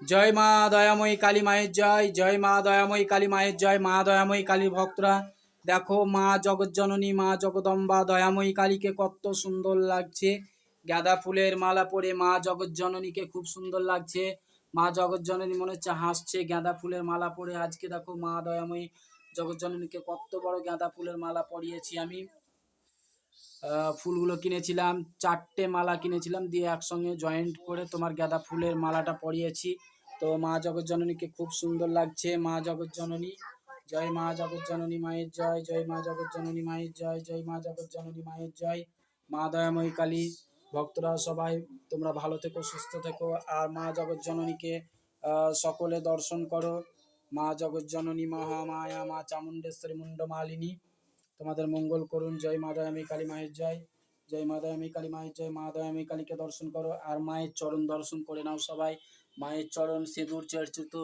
জয় মা দয়াময়ী কালী মায়ের জয় জয় মা দয়াময়ী কালী মায়ের জয়, মা দয়াময়ী কালীর ভক্তরা। দেখো, মা জগজ্জননী, মা জগদম্বা, দয়াময়ী কালীকে কত সুন্দর লাগছে। গাঁদা ফুলের মালা পরে মা জগজ্জননীকে খুব সুন্দর লাগছে। মা জগজ্জননী মনে হচ্ছে হাসছে, গাঁদা ফুলের মালা পরে। আজকে দেখো মা দয়াময়ী জগজ্জননীকে কত বড় গাঁদা ফুলের মালা পরিয়েছি আমি। ফুলগুলো কিনেছিলাম চারটে মালা কিনেছিলাম দিয়ে একসঙ্গে জয়েন্ট করে তোমার গাঁদা ফুলের মালাটা পরিয়েছি। তো মা জগজ্জননীকে খুব সুন্দর লাগছে। মা জগজ্জননী জয় মা জগজ্জননী মায়ের জয় জয় মা জগজ্জননী মায়ের জয় জয় মা জগজ্জননী মায়ের জয়। মা দয়াময়ী কালী ভক্তরা সবাই তোমরা ভালো থেকো সুস্থ থেকো। আর মা জগজ্জননীকে আহ, সকলে দর্শন করো। মা জগজ্জননী মহামায়া মা চামুণ্ডেশ্বরী মুন্ডমালিনী তোমাদের মঙ্গল করুন, জয় মা দয়ামী কালী মায়ের জয় জয় মা দয়ামী কালী মায়ের জয়, মা দয়ামী কালীকে দর্শন করো আর মায়ের চরণ দর্শন করে নাও সবাই। মায়ের চরণ, সিঁদুর চর্চিত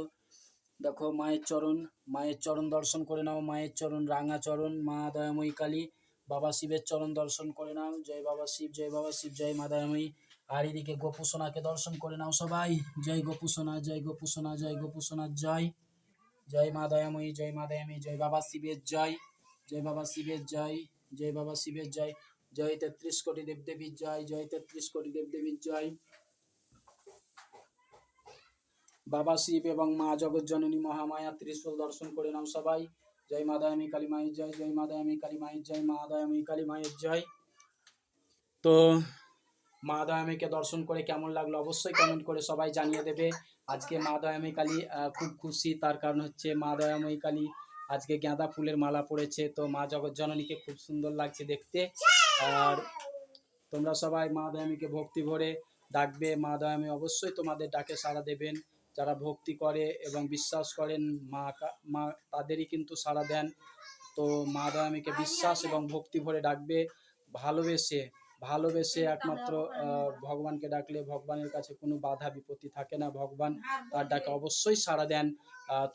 দেখো মায়ের চরণ মায়ের চরণ দর্শন করে নাও, মায়ের চরণ, রাঙা চরণ, মা দয়াময়ী কালী, বাবা শিবের চরণ দর্শন করে নাও, জয় বাবা শিব, জয় বাবা শিব, জয় মা দয়াময়ী। আর এদিকে গোপুসোনাকে দর্শন করে নাও সবাই। জয় গোপুসোনা জয় গোপুসোনা জয় গোপুসোনার জয় জয় মা দয়াময়ী, জয় মা দয়াময়ী, জয় বাবা শিবের জয়। জয় বাবা শিবের জয় জয় বাবা শিবের জয় জয় তেত্রিশ কোটি দেবদেবীর জয় জয় তেত্রিশ কোটি দেবদেবীর জয়। বাবা শিব এবং মা জগজ্জননী মহামায়া ত্রিশূল দর্শন করে নাও সবাই। জয় মা দয়ামী কালী মায়ের জয় জয় মা দয়ামী কালী মায়ের জয়, মা দয়ামী কালী মায়ের জয়। তো মা দয়ামীকে দর্শন করে কেমন লাগল অবশ্যই কমেন্ট করে সবাই জানিয়ে দেবে। আজকে মা দয়াময়ী কালী খুব খুশি, তার কারণ হচ্ছে মা দয়াময়ী কালী আজকে গাঁদা ফুলের মালা পড়েছে। তো মা জগজ্জননীকে খুব সুন্দর লাগছে দেখতে। আর তোমরা সবাই মা দয়ামীকে ভক্তি ভরে ডাকবে। মা দয়ামী অবশ্যই তোমাদের ডাকে সাড়া দেবেন। যারা ভক্তি করে এবং বিশ্বাস করেন, মা মা তাদেরই কিন্তু সাড়া দেন। তো মা দয়ামীকে বিশ্বাস এবং ভক্তি ভরে ডাকবে। ভালোবেসে ভালোবেসে একমাত্র ভগবানকে ডাকলে ভগবানের কাছে কোনো বাধা বিপত্তি থাকে না। ভগবান তার ডাকে অবশ্যই সাড়া দেন।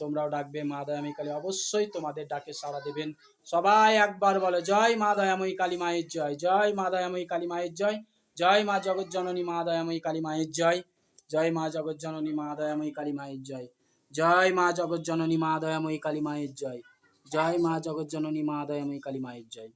তোমরাও ডাকবে মা দয়াময়ী কালী অবশ্যই তোমাদের ডাকে সাড়া দেবেন। সবাই একবার বলো জয় মা দয়াময়ী কালী মায়ের জয় জয় মা দয়াময়ী কালী মায়ের জয় জয় মা জগৎ জননী মা দয়াময়ী কালী মায়ের জয় জয় মা জগৎ জননী মা দয়াময়ী কালী মায়ের জয় জয় মা জগৎ জননী মা দয়াময়ী কালী মায়ের জয় জয় মা জগৎ জননী মা দয়াময়ী কালী মায়ের জয়।